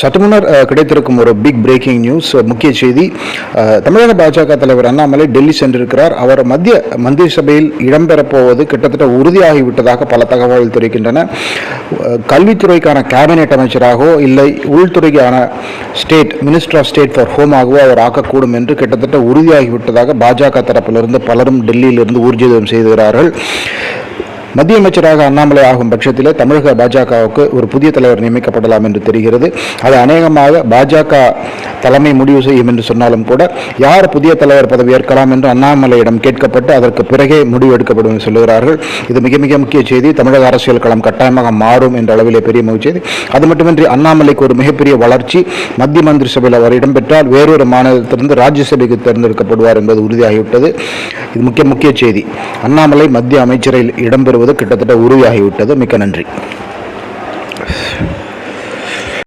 சற்றுமுன்னர் கிடைத்திருக்கும் ஒரு big breaking news முக்கிய செய்தி. தமிழக பாஜக தலைவர் அண்ணாமலை டெல்லி சென்றிருக்கிறார். அவர் மத்திய மந்திரி சபையில் இடம்பெறப்போவது கிட்டத்தட்ட உறுதியாகிவிட்டதாக பல தகவல்கள் தெரிவிக்கின்றன. கல்வித்துறைக்கான கேபினெட் அமைச்சராகவோ இல்லை உள்துறைக்கான state minister of state for ஹோமாகவோ அவர் ஆக்கக்கூடும் என்று கிட்டத்தட்ட உறுதியாகிவிட்டதாக பாஜக தரப்பிலிருந்து பலரும் டெல்லியிலிருந்து ஊர்ஜிதம் செய்துகிறார்கள். மத்திய அமைச்சராக அண்ணாமலை ஆகும் பட்சத்திலே தமிழக பாஜகவுக்கு ஒரு புதிய தலைவர் நியமிக்கப்படலாம் என்று தெரிகிறது. அது அநேகமாக பாஜக தலைமை முடிவு செய்யும் என்று சொன்னாலும் கூட யார் புதிய தலைவர் பதவி ஏற்கலாம் என்று அண்ணாமலையிடம் கேட்கப்பட்டு அதற்கு பிறகே முடிவு எடுக்கப்படும் என்று சொல்லுகிறார்கள். இது மிக மிக முக்கிய செய்தி. தமிழக அரசியல் களம் கட்டாயமாக மாறும் என்ற அளவிலே பெரிய முக்கிய செய்தி. அது மட்டுமின்றி அண்ணாமலைக்கு ஒரு மிகப்பெரிய வளர்ச்சி மத்திய மந்திரி சபையில் அவர் இடம்பெற்றால் வேறொரு மாநிலத்திலிருந்து ராஜ்யசபைக்கு தேர்ந்தெடுக்கப்படுவார் என்பது உறுதியாகிவிட்டது. இது முக்கிய முக்கிய செய்தி. அண்ணாமலை மத்திய அமைச்சரில் இடம்பெறுவது கிட்டத்தட்ட உறுதியாகிவிட்டது. மிக்க நன்றி.